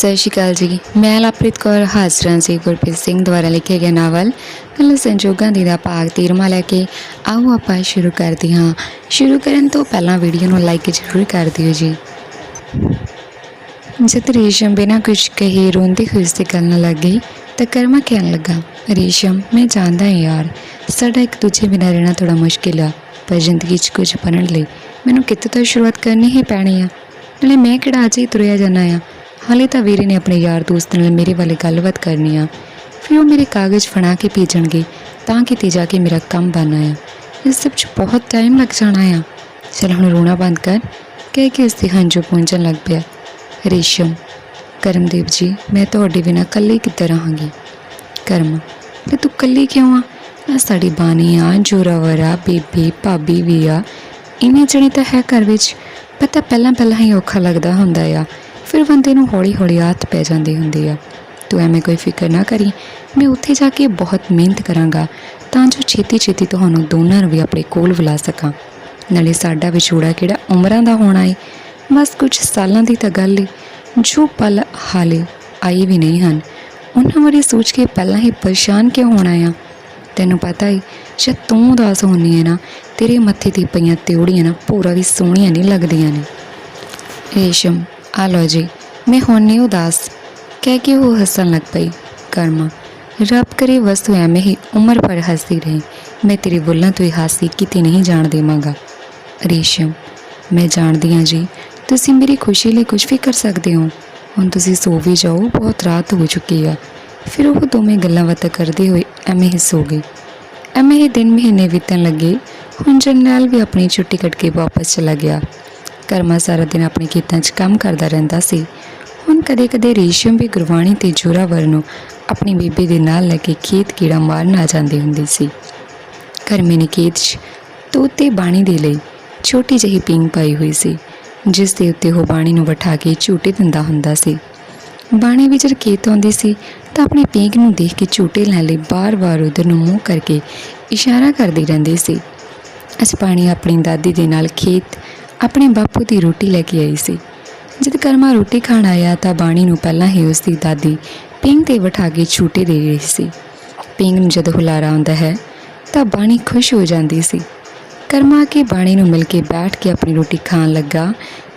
ਸਤਿ ਸ਼੍ਰੀ ਅਕਾਲ ਜੀ। ਮੈਂ ਲਵਪ੍ਰੀਤ ਕੌਰ, ਹਾਜ਼ਰਾਂ ਜੀ ਗੁਰਪ੍ਰੀਤ ਸਿੰਘ ਦੁਆਰਾ ਲਿਖਿਆ ਗਿਆ ਨਾਵਲ, ਕਲ ਸੰਜੋਗਾਂ ਦੀ ਦਾ ਭਾਗ 13ਵਾਂ ਲੈ ਕੇ। ਆਓ ਆਪਾਂ ਸ਼ੁਰੂ ਕਰਦੇ ਹਾਂ। ਸ਼ੁਰੂ ਕਰਨ ਤੋਂ ਪਹਿਲਾਂ ਵੀਡੀਓ ਨੂੰ ਲਾਈਕ ਜ਼ਰੂਰ ਕਰ ਦਿਓ ਜੀ। ਜਦ ਰੇਸ਼ਮ ਬਿਨਾਂ ਕੁਝ ਕਹੇ ਰੋਂਦੀ ਹੋਈ ਉਸਦੇ ਗੱਲ ਨਾਲ ਲੱਗ ਗਈ ਤਾਂ ਕਰਮਾ ਕਹਿਣ ਲੱਗਾ, ਰੇਸ਼ਮ, ਮੈਂ ਜਾਣਦਾ ਹਾਂ ਯਾਰ, ਸਾਡਾ ਇੱਕ ਦੂਜੇ ਬਿਨਾਂ ਰਹਿਣਾ ਥੋੜਾ ਮੁਸ਼ਕਿਲ ਆ, ਪਰ ਜ਼ਿੰਦਗੀ 'ਚ ਕੁਝ ਬਣਨ ਲਈ ਮੈਨੂੰ ਕਿਤੇ ਤੋਂ ਸ਼ੁਰੂਆਤ ਕਰਨੀ ਹੀ ਪੈਣੀ ਆ? ਨਾਲੇ ਮੈਂ ਕਿਹੜਾ ਅੱਜ ਹੀ ਤੁਰਿਆ ਜਾਣਾ ਆ ਹਾਲੇ ਤਾਂ ਵੀਰੇ ਨੇ ਆਪਣੇ ਯਾਰ ਦੋਸਤ ਨਾਲ ਮੇਰੇ ਵਾਲੇ ਗੱਲਬਾਤ ਕਰਨੀ ਆ। ਫਿਰ ਉਹ ਮੇਰੇ ਕਾਗਜ਼ ਫੜਾ ਕੇ ਭੇਜਣਗੇ, ਤਾਂ ਕਿਤੇ ਜਾ ਕੇ ਮੇਰਾ ਕੰਮ ਬਣਨਾ ਆ ਇਸ ਸਭ 'ਚ ਬਹੁਤ ਟਾਈਮ ਲੱਗ ਜਾਣਾ ਆ। ਚਲ ਹੁਣ ਰੋਣਾ ਬੰਦ ਕਰ, ਕਹਿ ਕੇ ਉਸਦੇ ਹੰਝੂ ਪਹੁੰਚਣ ਲੱਗ ਪਿਆ। ਰੇਸ਼ਮ, ਕਰਮਦੇਵ ਜੀ, ਮੈਂ ਤੁਹਾਡੇ ਬਿਨਾਂ ਇਕੱਲੇ ਕਿੱਦਾਂ ਰਹਾਂਗੀ? ਕਰਮ, ਤੇ ਤੂੰ ਇਕੱਲੀ ਕਿਉਂ ਆ? ਆ ਸਾਡੀ ਬਾਣੀ ਆ ਜੋਰਾਵਰ ਆ ਬੇਬੇ, ਭਾਬੀ ਵੀ ਆ ਇਵੇਂ ਜਣੀ ਤਾਂ ਹੈ ਘਰ ਵਿੱਚ। ਪਤਾ ਪਹਿਲਾਂ ਪਹਿਲਾਂ ਹੀ ਔਖਾ ਲੱਗਦਾ ਹੁੰਦਾ ਆ। ਫਿਰ ਬੰਦੇ ਨੂੰ ਹੌਲੀ ਹੌਲੀ ਆਦਤ ਪੈ ਜਾਂਦੀ ਹੁੰਦੀ ਆ। ਤੂੰ ਐਵੇਂ ਕੋਈ ਫਿਕਰ ਨਾ ਕਰੀ। ਮੈਂ ਉੱਥੇ ਜਾ ਕੇ ਬਹੁਤ ਮਿਹਨਤ ਕਰਾਂਗਾ, ਤਾਂ ਜੋ ਛੇਤੀ ਛੇਤੀ ਤੁਹਾਨੂੰ ਦੋਨਾਂ ਨੂੰ ਵੀ ਆਪਣੇ ਕੋਲ ਬੁਲਾ ਸਕਾਂ। ਨਾਲੇ ਸਾਡਾ ਵਿਛੋੜਾ ਕਿਹੜਾ ਉਮਰਾਂ ਦਾ ਹੋਣਾ ਏ। ਬਸ ਕੁਝ ਸਾਲਾਂ ਦੀ ਤਾਂ ਗੱਲ ਏ। ਜੋ ਪਲ ਹਾਲੇ ਆਏ ਵੀ ਨਹੀਂ ਹਨ, ਉਹਨਾਂ ਬਾਰੇ ਸੋਚ ਕੇ ਪਹਿਲਾਂ ਹੀ ਪਰੇਸ਼ਾਨ ਕਿਉਂ ਹੋਣਾ ਆ? ਤੈਨੂੰ ਪਤਾ ਏ, ਜਦ ਤੂੰ ਉਦਾਸ ਹੁੰਨੀ ਹੈ ਨਾ, ਤੇਰੇ ਮੱਥੇ ਤੇ ਪਈਆਂ ਤਿਉੜੀਆਂ ਨਾ ਪੂਰਾ ਵੀ ਸੋਹਣੀਆਂ ਨਹੀਂ ਲੱਗਦੀਆਂ ਨੇ। ਰੇਸ਼ਮ ਆ ਲਓ ਜੀ, ਮੈਂ ਹੁਣ ਨਹੀਂ ਉਦਾਸ। ਕਹਿ ਕੇ ਉਹ ਹੱਸਣ ਲੱਗ ਪਈ। ਕਰਮਾ, ਰੱਬ ਕਰੇ ਵਸਤੂ ਐਵੇਂ ਹੀ ਉਮਰ ਭਰ ਹੱਸਦੀ ਰਹੀ। ਮੈਂ ਤੇਰੀ ਬੁੱਲਾਂ ਤੋਂ ਹੀ ਹਾਸੀ ਕਿਤੇ ਨਹੀਂ ਜਾਣ ਦੇਵਾਂਗਾ। ਰੇਸ਼ਮ, ਮੈਂ ਜਾਣਦੀ ਹਾਂ ਜੀ, ਤੁਸੀਂ ਮੇਰੀ ਖੁਸ਼ੀ ਲਈ ਕੁਝ ਵੀ ਕਰ ਸਕਦੇ ਹੋ। ਹੁਣ ਤੁਸੀਂ ਸੋ ਵੀ ਜਾਓ, ਬਹੁਤ ਰਾਤ ਹੋ ਚੁੱਕੀ ਆ। ਫਿਰ ਉਹ ਦੋਵੇਂ ਗੱਲਾਂ ਬਾਤਾਂ ਕਰਦੇ ਹੋਏ ਐਵੇਂ ਹੀ ਸੋ ਗਏ। ਐਵੇਂ ਹੀ ਦਿਨ ਮਹੀਨੇ ਬੀਤਣ ਲੱਗੇ। ਹੁਣ ਜਰਨੈਲ ਵੀ ਆਪਣੀ ਛੁੱਟੀ ਕੱਟ ਕੇ ਵਾਪਸ ਚਲਾ ਗਿਆ। ਕਰਮਾ ਸਾਰਾ ਦਿਨ ਆਪਣੇ ਖੇਤਾਂ 'ਚ ਕੰਮ ਕਰਦਾ ਰਹਿੰਦਾ ਸੀ। ਹੁਣ ਕਦੇ-ਕਦੇ ਰੇਸ਼ਮ ਵੀ ਗੁਰਬਾਣੀ ਤੇ ਜੋਰਾਵਰ ਨੂੰ ਆਪਣੀ ਬੀਬੀ ਦੇ ਨਾਲ ਲੈ ਕੇ ਖੇਤ ਕੀੜਾ ਮਾਰਨ ਆ ਜਾਂਦੀ ਹੁੰਦੀ ਸੀ। ਕਰਮੇ ਨੇ ਖੇਤ 'ਚ ਤੋਤੇ ਬਾਣੀ ਦੇ ਲਈ ਛੋਟੀ ਜਿਹੀ ਪਿੰਗ ਪਾਈ ਹੋਈ ਸੀ, ਜਿਸ ਦੇ ਉੱਤੇ ਉਹ ਬਾਣੀ ਨੂੰ ਬਿਠਾ ਕੇ ਝੂਟੇ ਦਿੰਦਾ ਹੁੰਦਾ ਸੀ। ਬਾਣੀ ਵੀ ਜਦ ਖੇਤ ਆਉਂਦੀ ਸੀ ਤਾਂ ਆਪਣੀ ਪੀਂਘ ਨੂੰ ਦੇਖ ਕੇ ਝੂਟੇ ਲੈਣ ਲਈ ਬਾਰ-ਬਾਰ ਉਧਰ ਨੂੰ ਮੂੰਹ ਕਰਕੇ ਇਸ਼ਾਰਾ ਕਰਦੀ ਰਹਿੰਦੀ ਸੀ। ਅੱਜ ਪਾਣੀ ਆਪਣੀ ਦਾਦੀ ਦੇ ਨਾਲ ਖੇਤ ਆਪਣੇ ਬਾਪੂ ਦੀ ਰੋਟੀ ਲੈ ਕੇ ਆਈ ਸੀ। ਜਦ ਕਰਮਾ ਰੋਟੀ ਖਾਣ ਆਇਆ ਤਾਂ ਬਾਣੀ ਨੂੰ ਪਹਿਲਾਂ ਹੀ ਉਸ ਦੀ ਦਾਦੀ ਪੀਂਘ ਤੇ ਬਿਠਾ ਕੇ ਝੂਟੇ ਦੇ ਰਹੀ ਸੀ। ਪਿੰਗ ਨੂੰ ਜਦ ਹੁਲਾਰਾ ਆਉਂਦਾ ਹੈ, ਤਾਂ ਬਾਣੀ ਖੁਸ਼ ਹੋ ਜਾਂਦੀ ਸੀ। ਕਰਮਾ ਕੇ ਬਾਣੀ ਨੂੰ ਮਿਲ ਕੇ ਬੈਠ ਕੇ ਆਪਣੀ ਰੋਟੀ ਖਾਣ ਲੱਗਾ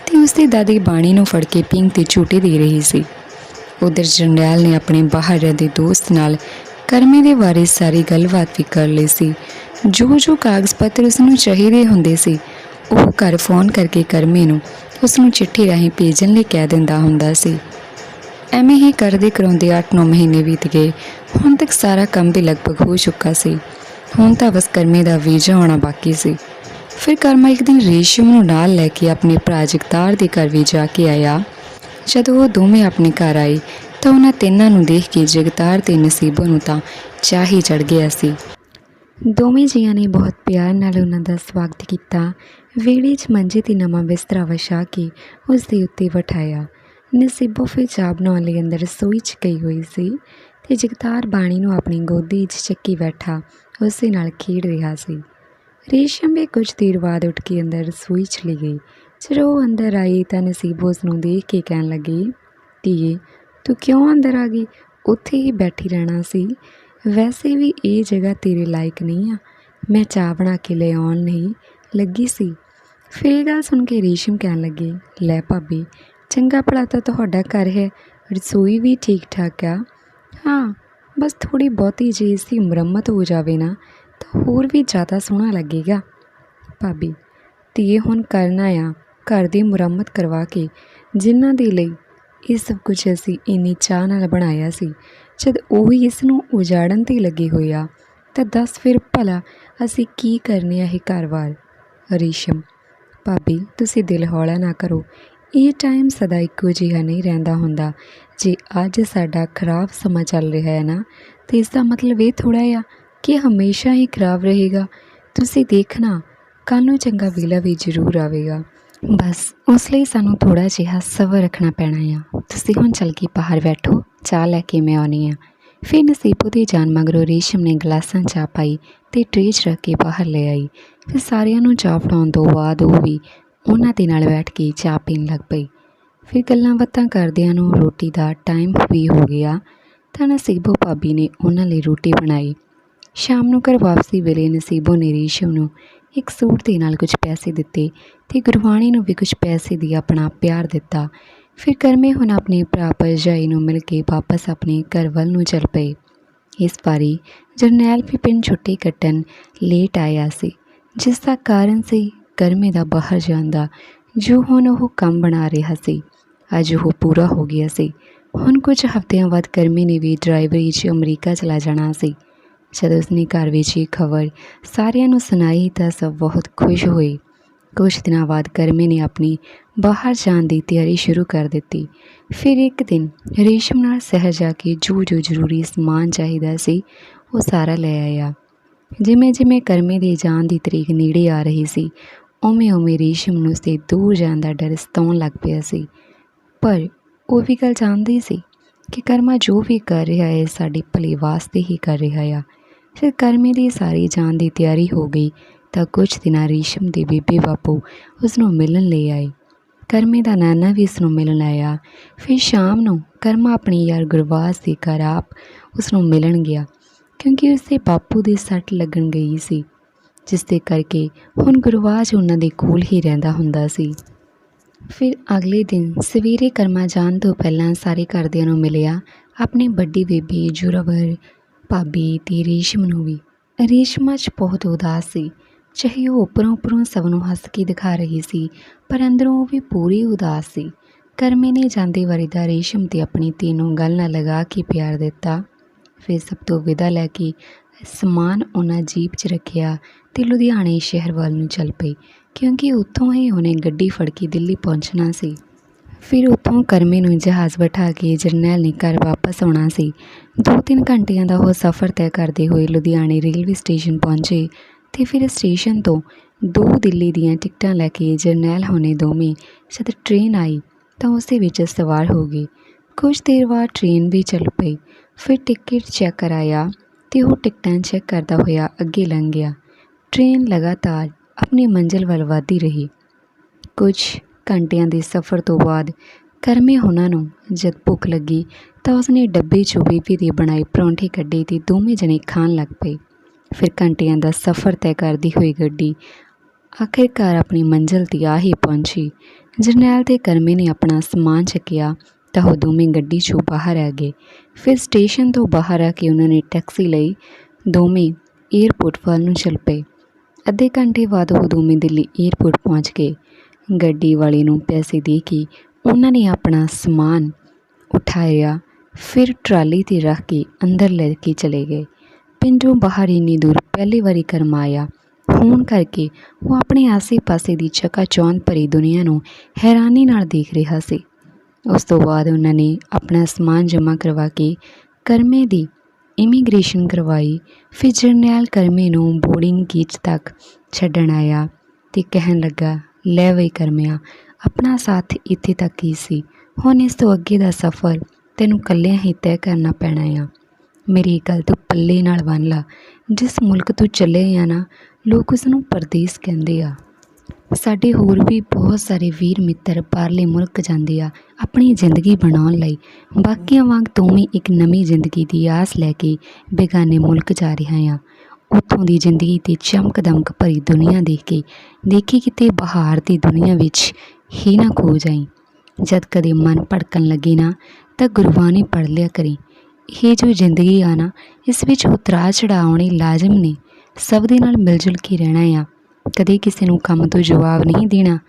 ਤੇ ਉਸ ਦੀ ਦਾਦੀ ਬਾਣੀ ਨੂੰ ਫੜ ਕੇ ਪੀਂਘ ਤੇ ਝੂਟੇ ਦੇ ਰਹੀ ਸੀ। ਉਧਰ ਜਰਨੈਲ ਨੇ ਆਪਣੇ ਬਾਹਰ ਰਹਿੰਦੇ ਦੋਸਤ ਨਾਲ ਕਰਮੇ ਦੇ ਬਾਰੇ ਸਾਰੀ ਗੱਲਬਾਤ ਵੀ ਕਰ ਲਈ ਸੀ। ਜੋ ਜੋ ਕਾਗਜ਼ ਪੱਤਰ ਉਸ ਨੂੰ ਚਾਹੀਦੇ ਹੁੰਦੇ ਸੀ ਉਹ ਘਰ ਫੋਨ ਕਰਕੇ ਕਰਮੀ ਨੂੰ ਉਸ ਨੂੰ ਚਿੱਠੀ ਰਾਹੀਂ ਭੇਜਣ ਲਈ ਕਹਿ ਦਿੰਦਾ ਹੁੰਦਾ ਸੀ। ਐਵੇਂ ਹੀ ਕਰਦੇ ਕਰਾਉਂਦੇ 8-9 ਮਹੀਨੇ ਬੀਤ ਗਏ। ਹੁਣ ਤੱਕ ਸਾਰਾ ਕੰਮ ਵੀ ਲਗਭਗ ਹੋ ਚੁੱਕਾ ਸੀ। ਹੁਣ ਤਾਂ ਬਸ ਕਰਮੇ ਦਾ ਵੀਜ਼ਾ ਆਉਣਾ ਬਾਕੀ ਸੀ। ਫਿਰ ਕਰਮਾ ਇੱਕ ਦਿਨ ਰੇਸ਼ਮ ਨੂੰ ਨਾਲ ਲੈ ਕੇ ਆਪਣੇ ਭਰਾ ਜਗਤਾਰ ਦੇ ਘਰ ਵੀ ਜਾ ਕੇ ਆਇਆ। ਜਦੋਂ ਉਹ ਦੋਵੇਂ ਆਪਣੇ ਘਰ ਆਏ ਤਾਂ ਉਹਨਾਂ ਤਿੰਨਾਂ ਨੂੰ ਦੇਖ ਕੇ ਜਗਤਾਰ ਤੇ ਨਸੀਬੋ ਨੂੰ ਤਾਂ ਚਾਹ ਹੀ ਚੜ ਗਿਆ ਸੀ। ਦੋਵੇਂ ਜੀਆਂ ਨੇ ਬਹੁਤ ਪਿਆਰ ਨਾਲ ਉਹਨਾਂ ਦਾ ਸਵਾਗਤ ਕੀਤਾ। ਵਿਹੜੇ 'ਚ ਮੰਜੇ ਤੇ ਨਵਾਂ ਬਿਸਤਰਾ ਵਿਛਾ ਕੇ ਉਸ ਦੇ ਉੱਤੇ ਬਿਠਾਇਆ। ਨਸੀਬੋ ਫਿਰ ਚਾਹ ਬਣਾਉਣ ਲਈ ਅੰਦਰ ਰਸੋਈ 'ਚ ਗਈ ਹੋਈ ਸੀ ਤੇ ਜਗਤਾਰ ਬਾਣੀ ਨੂੰ ਆਪਣੀ ਗੋਦੀ 'ਚ ਚੱਕੀ ਬੈਠਾ ਉਸੇ ਨਾਲ ਖੇਡ ਰਿਹਾ ਸੀ। ਰੇਸ਼ਮ ਵੀ ਕੁਝ ਦੇਰ ਬਾਅਦ ਉੱਠ ਕੇ ਅੰਦਰ ਰਸੋਈ 'ਚ ਲਈ ਗਈ। ਜਦੋਂ ਉਹ ਅੰਦਰ ਆਈ ਤਾਂ ਨਸੀਬੋ ਉਸ ਨੂੰ ਦੇਖ ਕੇ ਕਹਿਣ ਲੱਗੀ, ਧੀਏ, ਤੂੰ ਕਿਉਂ ਅੰਦਰ ਆ ਗਈ? ਉੱਥੇ ਹੀ ਬੈਠੀ ਰਹਿਣਾ ਸੀ। ਵੈਸੇ ਵੀ ਇਹ ਜਗ੍ਹਾ ਤੇਰੇ ਲਾਇਕ ਨਹੀਂ ਆ। ਮੈਂ ਚਾਹ ਬਣਾ ਕੇ ਲੈ ਆਉਣ ਨਹੀਂ ਲੱਗੀ ਸੀ। ਫਿਰ ਇਹ ਗੱਲ ਸੁਣ ਕੇ ਰੇਸ਼ਮ ਕਹਿਣ ਲੱਗੀ, ਲੈ ਭਾਬੀ, ਚੰਗਾ ਭਲਾ ਤਾਂ ਤੁਹਾਡਾ ਘਰ ਹੈ, ਰਸੋਈ ਵੀ ਠੀਕ ਠਾਕ ਆ। ਹਾਂ, ਬਸ ਥੋੜੀ ਬਹੁਤੀ ਜੇ ਇਸ ਦੀ ਮੁਰੰਮਤ ਹੋ ਜਾਵੇ ਨਾ, ਤਾਂ ਹੋਰ ਵੀ ਜ਼ਿਆਦਾ ਸੋਹਣਾ ਲੱਗੇਗਾ। ਭਾਬੀ, ਧੀਏ ਹੁਣ ਕਰਨਾ ਆ, ਘਰ ਦੀ ਮੁਰੰਮਤ ਕਰਵਾ ਕੇ, ਜਿਨ੍ਹਾਂ ਦੇ ਲਈ ਇਹ ਸਭ ਕੁਝ ਅਸੀਂ ਇੰਨੀ ਚਾਹ ਨਾਲ ਬਣਾਇਆ ਸੀ, ਜਦ ਉਹ ਹੀ ਇਸ ਨੂੰ ਉਜਾੜਨ ਤੇ ਲੱਗੇ ਹੋਏ ਆ, ਤਾਂ ਦੱਸ ਫਿਰ ਭਲਾ ਅਸੀਂ ਕੀ ਕਰਨੇ ਆ ਇਹ ਘਰ-ਬਾਰ? ਰੇਸ਼ਮ ਭਾਬੀ, ਤੁਸੀਂ ਦਿਲ ਹੌਲਾ ਨਾ ਕਰੋ। ਇਹ ਟਾਈਮ ਸਦਾ ਇੱਕੋ ਜਿਹਾ ਨਹੀਂ ਰਹਿੰਦਾ ਹੁੰਦਾ। ਜੇ ਅੱਜ ਸਾਡਾ ਖਰਾਬ ਸਮਾਂ ਚੱਲ ਰਿਹਾ ਹੈ ਨਾ, ਤੇ ਇਸ ਦਾ ਮਤਲਬ ਇਹ ਥੋੜਾ ਆ ਕਿ ਹਮੇਸ਼ਾ ਹੀ ਖਰਾਬ ਰਹੇਗਾ। ਤੁਸੀਂ ਦੇਖਣਾ, ਕੱਲ੍ਹ ਨੂੰ ਚੰਗਾ ਵੇਲਾ ਵੀ ਜ਼ਰੂਰ ਆਵੇਗਾ। ਬਸ, ਉਸ ਲਈ ਸਾਨੂੰ ਥੋੜਾ ਜਿਹਾ ਸਬਰ ਰੱਖਣਾ ਪੈਣਾ ਆ। ਤੁਸੀਂ ਹੁਣ ਚੱਲ ਕੇ ਬਾਹਰ ਬੈਠੋ, ਚਾਹ ਲੈ ਕੇ ਮੈਂ ਆਉਣੀ ਆ ਫਿਰ ਨਸੀਬੋ ਦੀ ਜਾਨ ਮਗਰੋਂ ਰੇਸ਼ਮ ਨੇ ਗਲਾਸਾਂ ਚਾਹ ਪਾਈ ਤੇ ਟਰੇ 'ਚ ਰੱਖ ਕੇ ਬਾਹਰ ਲੈ ਆਈ। ਫਿਰ ਸਾਰਿਆਂ ਨੂੰ ਚਾਹ ਫੜਾਉਣ ਤੋਂ ਬਾਅਦ ਉਹ ਵੀ ਉਹਨਾਂ ਦੇ ਨਾਲ ਬੈਠ ਕੇ ਚਾਹ ਪੀਣ ਲੱਗ ਪਈ ਫਿਰ ਗੱਲਾਂ ਬਾਤਾਂ ਕਰਦਿਆਂ ਨੂੰ ਰੋਟੀ ਦਾ ਟਾਈਮ ਵੀ ਹੋ ਗਿਆ ਤਾਂ ਨਸੀਬੋ ਭਾਬੀ ਨੇ ਉਹਨਾਂ ਲਈ ਰੋਟੀ ਬਣਾਈ। ਸ਼ਾਮ ਨੂੰ ਘਰ ਵਾਪਸੀ ਵੇਲੇ ਨਸੀਬੋ ਨੇ ਰੇਸ਼ਮ ਨੂੰ ਇੱਕ ਸੂਟ ਦੇ ਨਾਲ ਕੁਝ ਪੈਸੇ ਦਿੱਤੇ ਤੇ ਗੁਰਬਾਣੀ ਨੂੰ ਵੀ ਕੁਝ ਪੈਸੇ ਦੀ ਆਪਣਾ ਪਿਆਰ ਦਿੱਤਾ। ਫਿਰ ਕਰਮੇ ਹੁਣ ਆਪਣੇ ਭਰਾ ਭਰਜਾਈ ਨੂੰ ਮਿਲ ਕੇ ਵਾਪਸ ਆਪਣੇ ਘਰ ਵੱਲ ਨੂੰ ਚੱਲ ਪਏ। ਇਸ ਵਾਰੀ ਜਰਨੈਲ ਵੀ ਪਿੰਡ ਛੁੱਟੀ ਕੱਟਣ ਲੇਟ ਆਇਆ ਸੀ। ਜਿਸ ਦਾ ਕਾਰਨ ਸੀ ਕਰਮੇ ਦਾ ਬਾਹਰ ਜਾਣ ਦਾ, ਜੋ ਹੁਣ ਉਹ ਕੰਮ ਬਣਾ ਰਿਹਾ ਸੀ। ਅੱਜ ਉਹ ਪੂਰਾ ਹੋ ਗਿਆ ਸੀ। ਹੁਣ ਕੁਝ ਹਫ਼ਤਿਆਂ ਬਾਅਦ ਕਰਮੀ ਨੇ ਵੀ ਡਰਾਈਵਰੀ 'ਚ ਅਮਰੀਕਾ ਚਲਾ ਜਾਣਾ ਸੀ। ਜਦੋਂ ਉਸਨੇ ਘਰ ਵਿੱਚ ਇਹ ਖਬਰ ਸਾਰਿਆਂ ਨੂੰ ਸੁਣਾਈ ਤਾਂ ਸਭ ਬਹੁਤ ਖੁਸ਼ ਹੋਏ। ਕੁਝ ਦਿਨਾਂ ਬਾਅਦ ਕਰਮੇ ਨੇ ਆਪਣੀ ਬਾਹਰ ਜਾਣ ਦੀ ਤਿਆਰੀ ਸ਼ੁਰੂ ਕਰ ਦਿੱਤੀ। ਫਿਰ ਇੱਕ ਦਿਨ ਰੇਸ਼ਮ ਨਾਲ ਸ਼ਹਿਰ ਜਾ ਕੇ ਜੋ ਜੋ ਜ਼ਰੂਰੀ ਸਮਾਨ ਚਾਹੀਦਾ ਸੀ ਉਹ ਸਾਰਾ ਲੈ ਆਇਆ। ਜਿਵੇਂ ਜਿਵੇਂ ਕਰਮੇ ਦੇ ਜਾਣ ਦੀ ਤਰੀਕ ਨੇੜੇ ਆ ਰਹੀ ਸੀ, ਉਵੇਂ ਉਵੇਂ ਰੇਸ਼ਮ ਨੂੰ ਉਸਦੇ ਦੂਰ ਜਾਣ ਦਾ ਡਰ ਸਤਾਉਣ ਲੱਗ ਪਿਆ ਸੀ। ਪਰ ਉਹ ਵੀ ਗੱਲ ਜਾਣਦੀ ਸੀ ਕਿ ਕਰਮਾ ਜੋ ਵੀ ਕਰ ਰਿਹਾ ਹੈ, ਸਾਡੇ ਭਲੇ ਵਾਸਤੇ ਹੀ ਕਰ ਰਿਹਾ ਆ। ਫਿਰ ਕਰਮੇ ਦੀ ਸਾਰੀ ਜਾਨ ਦੀ ਤਿਆਰੀ ਹੋ ਗਈ ਤਾਂ ਕੁਝ ਦਿਨਾਂ ਰੇਸ਼ਮ ਦੇ ਬੇਬੇ ਬਾਪੂ ਉਸ ਨੂੰ ਮਿਲਣ ਲਈ ਆਏ। ਕਰਮੇ ਦਾ ਨਾਨਾ ਵੀ ਉਸ ਨੂੰ ਮਿਲਣ ਆਇਆ। ਫਿਰ ਸ਼ਾਮ ਨੂੰ ਕਰਮਾ ਆਪਣੀ ਯਾਰ ਗੁਰਵਾਸ ਦੇ ਘਰ ਆਪ ਉਸ ਨੂੰ ਮਿਲਣ ਗਿਆ। ਕਿਉਂਕਿ ਉਸਦੇ ਬਾਪੂ ਦੇ ਸੱਟ ਲੱਗਣ ਗਈ ਸੀ, ਜਿਸ ਦੇ ਕਰਕੇ ਹੁਣ ਗੁਰਵਾਜ ਉਹਨਾਂ ਦੇ ਕੋਲ ਹੀ ਰਹਿੰਦਾ ਹੁੰਦਾ ਸੀ। ਫਿਰ ਅਗਲੇ ਦਿਨ ਸਵੇਰੇ ਕਰਮਾ ਜਾਣ ਤੋਂ ਪਹਿਲਾਂ ਸਾਰੇ ਘਰਦਿਆਂ ਨੂੰ ਮਿਲਿਆ ਆਪਣੀ ਵੱਡੀ ਬੇਬੀ ਜੁਰਾਵਰ, ਭਾਬੀ ਤੇ ਰੇਸ਼ਮ ਨੂੰ ਵੀ। ਰੇਸ਼ਮਾ 'ਚ ਬਹੁਤ ਉਦਾਸ ਸੀ, ਚਾਹੇ ਉਹ ਉੱਪਰੋਂ ਉੱਪਰੋਂ ਸਭ ਨੂੰ ਹੱਸ ਕੇ ਦਿਖਾ ਰਹੀ ਸੀ, ਪਰ ਅੰਦਰੋਂ ਉਹ ਵੀ ਪੂਰੀ ਉਦਾਸ ਸੀ। ਕਰਮੇ ਨੇ ਜਾਂਦੇ ਵਾਰੀ ਦਾ ਰੇਸ਼ਮ ਤੇ ਆਪਣੀ ਧੀ ਨੂੰ ਗੱਲ ਨਾਲ ਲਗਾ ਕੇ ਪਿਆਰ ਦਿੱਤਾ। ਫਿਰ ਸਭ ਤੋਂ ਵਿਦਾ ਲੈ ਕੇ ਸਮਾਨ ਉਹਨਾਂ ਜੀਪ 'ਚ ਰੱਖਿਆ ਤੇ ਲੁਧਿਆਣੇ ਸ਼ਹਿਰ ਵੱਲ ਨੂੰ ਚੱਲ ਪਈ, ਕਿਉਂਕਿ ਉੱਥੋਂ ਹੀ ਉਹਨੇ ਗੱਡੀ ਫੜ ਕੇ ਦਿੱਲੀ ਪਹੁੰਚਣਾ ਸੀ। ਫਿਰ ਉੱਥੋਂ ਕਰਮੇ ਨੂੰ ਜਹਾਜ਼ ਬਿਠਾ ਕੇ ਜਰਨੈਲ ਨੇ ਘਰ ਵਾਪਸ ਆਉਣਾ ਸੀ। ਦੋ ਤਿੰਨ ਘੰਟਿਆਂ ਦਾ ਉਹ ਸਫ਼ਰ ਤੈਅ ਕਰਦੇ ਹੋਏ ਲੁਧਿਆਣੇ ਰੇਲਵੇ ਸਟੇਸ਼ਨ ਪਹੁੰਚੇ ਤੇ ਫਿਰ ਸਟੇਸ਼ਨ ਤੋਂ ਦੋ ਦਿੱਲੀ ਦੀਆਂ ਟਿਕਟਾਂ ਲੈ ਕੇ ਜਰਨੈਲ ਹੋਣੇ ਦੋਵੇਂ ਜਦ ਟ੍ਰੇਨ ਆਈ ਤਾਂ ਉਸ ਦੇ ਵਿੱਚ ਸਵਾਰ ਹੋ ਗਏ। ਕੁਝ ਦੇਰ ਬਾਅਦ ਟ੍ਰੇਨ ਵੀ ਚੱਲ ਪਈ। ਫਿਰ ਟਿਕਟ ਚੈੱਕ ਕਰਾਇਆ ਤੇ ਉਹ ਟਿਕਟਾਂ ਚੈੱਕ ਕਰਦਾ ਹੋਇਆ ਅੱਗੇ ਲੰਘ ਗਿਆ। ਟ੍ਰੇਨ ਲਗਾਤਾਰ ਆਪਣੀ ਮੰਜ਼ਿਲ ਵੱਲ ਵਧਦੀ ਰਹੀ। ਕੁਝ ਘੰਟਿਆਂ ਦੇ ਸਫ਼ਰ ਤੋਂ ਬਾਅਦ ਕਰਮੇ ਉਹਨਾਂ ਨੂੰ ਜਦ ਭੁੱਖ ਲੱਗੀ ਤਾਂ ਉਸਨੇ ਡੱਬੇ 'ਚੋਂ ਬੀਬੀ ਦੇ ਬਣਾਏ ਪਰੌਂਠੇ ਕੱਢੇ ਤੇ ਦੋਵੇਂ ਜਣੇ ਖਾਣ ਲੱਗ ਪਏ। ਫਿਰ ਘੰਟਿਆਂ ਦਾ ਸਫ਼ਰ ਤੈਅ ਕਰਦੀ ਹੋਈ ਗੱਡੀ ਆਖਿਰਕਾਰ ਆਪਣੀ ਮੰਜ਼ਿਲ 'ਤੇ ਆ ਹੀ ਪਹੁੰਚੀ। ਜਰਨੈਲ ਤੇ ਕਰਮੇ ਨੇ ਆਪਣਾ ਸਮਾਨ ਚੱਕਿਆ ਤਾਂ ਉਹ ਦੋਵੇਂ ਗੱਡੀ 'ਚੋਂ ਬਾਹਰ ਆ ਗਏ ਫਿਰ ਸਟੇਸ਼ਨ ਤੋਂ ਬਾਹਰ ਆ ਕੇ ਉਹਨਾਂ ਨੇ ਟੈਕਸੀ ਲਈ। ਦੋਵੇਂ ਏਅਰਪੋਰਟ ਵੱਲ ਨੂੰ ਚੱਲ ਪਏ। ਅੱਧੇ ਘੰਟੇ ਬਾਅਦ ਉਹ ਦੋਵੇਂ ਦਿੱਲੀ ਏਅਰਪੋਰਟ ਪਹੁੰਚ ਗਏ ਗੱਡੀ ਵਾਲੇ ਨੂੰ ਪੈਸੇ ਦੇ ਕੇ ਉਹਨਾਂ ਨੇ ਆਪਣਾ ਸਮਾਨ ਉਠਾਇਆ। ਫਿਰ ਟਰਾਲੀ 'ਤੇ ਰੱਖ ਕੇ ਅੰਦਰ ਲੈ ਕੇ ਚਲੇ ਗਏ। ਪਿੰਡੋਂ ਬਾਹਰ ਇੰਨੀ ਦੂਰ ਪਹਿਲੀ ਵਾਰੀ ਕਰਮਾਇਆ ਹੋਣ ਕਰਕੇ ਉਹ ਆਪਣੇ ਆਸੇ-ਪਾਸੇ ਦੀ ਚਕਾਚੌਂਧ ਭਰੀ ਦੁਨੀਆ ਨੂੰ ਹੈਰਾਨੀ ਨਾਲ ਦੇਖ ਰਿਹਾ ਸੀ। ਉਸ ਤੋਂ ਬਾਅਦ ਉਹਨਾਂ ਨੇ ਆਪਣਾ ਸਮਾਨ ਜਮ੍ਹਾਂ ਕਰਵਾ ਕੇ ਕਰਮੇ ਦੀ ਇਮੀਗ੍ਰੇਸ਼ਨ ਕਰਵਾਈ। ਫਿਰ ਜਰਨੈਲ ਕਰਮੇ ਨੂੰ ਬੋਰਡਿੰਗ ਗੇਟ ਤੱਕ ਛੱਡਣ ਆਇਆ ਤੇ ਕਹਿਣ ਲੱਗਾ, ਲੈ ਵਈ ਕਰਮਿਆ, ਆਪਣਾ ਸਾਥ ਇੱਥੇ ਤੱਕ ਹੀ ਸੀ। ਹੁਣ ਇਸ ਤੋਂ ਅੱਗੇ ਦਾ ਸਫ਼ਰ ਤੈਨੂੰ ਇਕੱਲਿਆਂ ਹੀ ਤੈਅ ਕਰਨਾ ਪੈਣਾ ਆ। ਮੇਰੀ ਗੱਲ ਤੂੰ ਪੱਲੇ ਨਾਲ ਬੰਨ ਲਾ। ਜਿਸ ਮੁਲਕ ਤੋਂ ਚੱਲੇ ਆ ਨਾ, ਲੋਕ ਉਸ ਨੂੰ ਪਰਦੇਸ ਕਹਿੰਦੇ ਆ। ਸਾਡੇ ਹੋਰ ਵੀ ਬਹੁਤ ਸਾਰੇ ਵੀਰ ਮਿੱਤਰ ਬਾਹਰਲੇ ਮੁਲਕ ਜਾਂਦੇ ਆ ਆਪਣੀ ਜ਼ਿੰਦਗੀ ਬਣਾਉਣ ਲਈ। ਬਾਕੀਆਂ ਵਾਂਗ ਤੂੰ ਵੀ ਇੱਕ ਨਵੀਂ ਜ਼ਿੰਦਗੀ ਦੀ ਆਸ ਲੈ ਕੇ ਬੇਗਾਨੇ ਮੁਲਕ ਜਾ ਰਿਹਾ ਆ ਉੱਥੋਂ ਦੀ ਜ਼ਿੰਦਗੀ ਤੇ ਚਮਕ ਦਮਕ ਭਰੀ ਦੁਨੀਆ ਦੇਖ ਕੇ, ਦੇਖੀ ਕਿਤੇ ਬਹਾਰ ਦੀ ਦੁਨੀਆ ਵਿੱਚ ਹੀ ਨਾ ਖੋ ਜਾਈ। ਜਦ ਕਦੇ ਮਨ ਭੜਕਣ ਲੱਗੇ ਨਾ, ਤਾਂ ਗੁਰਬਾਣੀ ਪੜ੍ਹ ਲਿਆ ਕਰੀ। ਇਹ ਜੋ ਜ਼ਿੰਦਗੀ ਆ ਨਾ, ਇਸ ਵਿੱਚ ਉਤਰਾਅ ਚੜਾਉਣੇ ਲਾਜ਼ਮ ਨੇ। ਸਭ ਦੇ ਨਾਲ ਮਿਲ ਜੁਲ ਕੇ ਰਹਿਣਾ ਆ। ਕਦੇ ਕਿਸੇ ਨੂੰ ਕੰਮ ਤੋਂ ਜਵਾਬ ਨਹੀਂ ਦੇਣਾ।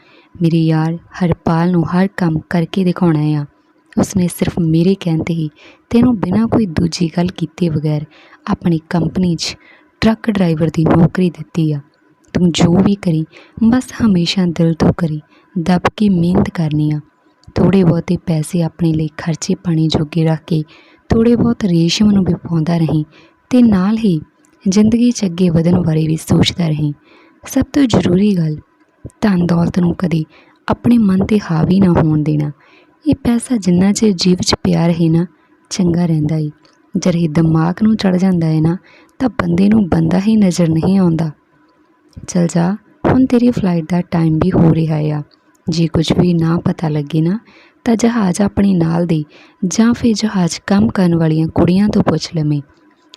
ਮੇਰੇ ਯਾਰ ਹਰਪਾਲ ਨੂੰ ਹਰ ਕੰਮ ਕਰਕੇ ਦਿਖਾਉਣਾ ਆ। ਉਸਨੇ ਸਿਰਫ ਮੇਰੇ ਕਹਿਣ ਤੇ ਹੀ ਤੈਨੂੰ ਬਿਨਾਂ ਕੋਈ ਦੂਜੀ ਗੱਲ ਕੀਤੇ ਬਗੈਰ ਆਪਣੀ ਕੰਪਨੀ 'ਚ ਟਰੱਕ ਡਰਾਈਵਰ ਦੀ ਨੌਕਰੀ ਦਿੱਤੀ ਆ। ਤੂੰ ਜੋ ਵੀ ਕਰੀ, ਬਸ ਹਮੇਸ਼ਾ ਦਿਲ ਤੋਂ ਕਰੀ, ਦੱਬ ਕੇ ਮਿਹਨਤ ਕਰਨੀ ਆ। ਥੋੜੇ ਬਹੁਤੇ ਪੈਸੇ ਆਪਣੇ ਲਈ ਖਰਚੇ ਪਾਣੀ ਜੋਗੇ ਰੱਖ ਕੇ ਥੋੜੇ ਬਹੁਤ ਰੇਸ਼ਮ ਨੂੰ ਵੀ ਪਾਉਂਦਾ ਰਹੀਂ ਤੇ ਨਾਲ ਹੀ ਜ਼ਿੰਦਗੀ 'ਚ ਅੱਗੇ ਵਧਣ ਬਾਰੇ ਵੀ ਸੋਚਦਾ ਰਹੀਂ। ਸਭ ਤੋਂ ਜ਼ਰੂਰੀ ਗੱਲ, ਧਨ ਦੌਲਤ ਨੂੰ ਕਦੇ ਆਪਣੇ ਮਨ ਤੇ ਹਾਵੀ ਨਾ ਹੋਣ ਦੇਣਾ। ਇਹ ਪੈਸਾ ਜਿੰਨਾ ਚਿਰ ਜੀਵ 'ਚ ਪਿਆ ਰਹੇ ਨਾ, ਚੰਗਾ ਰਹਿੰਦਾ ਏ ਜਦ ਇਹ ਦਿਮਾਗ ਨੂੰ ਚੜ ਜਾਂਦਾ ਹੈ ਨਾ, ਤਾਂ ਬੰਦੇ ਨੂੰ ਬੰਦਾ ਹੀ ਨਜ਼ਰ ਨਹੀਂ ਆਉਂਦਾ। ਚਲ ਜਾ, ਹੁਣ ਤੇਰੀ ਫਲਾਈਟ ਦਾ ਟਾਈਮ ਵੀ ਹੋ ਰਿਹਾ ਆ। ਜੇ ਕੁਝ ਵੀ ਨਾ ਪਤਾ ਲੱਗੇ ਨਾ, ਤਾਂ ਜਹਾਜ਼ ਆਪਣੇ ਨਾਲ ਦੇ ਜਾਂ ਫਿਰ ਜਹਾਜ਼ ਕੰਮ ਕਰਨ ਵਾਲੀਆਂ ਕੁੜੀਆਂ ਤੋਂ ਪੁੱਛ ਲਵੇਂ।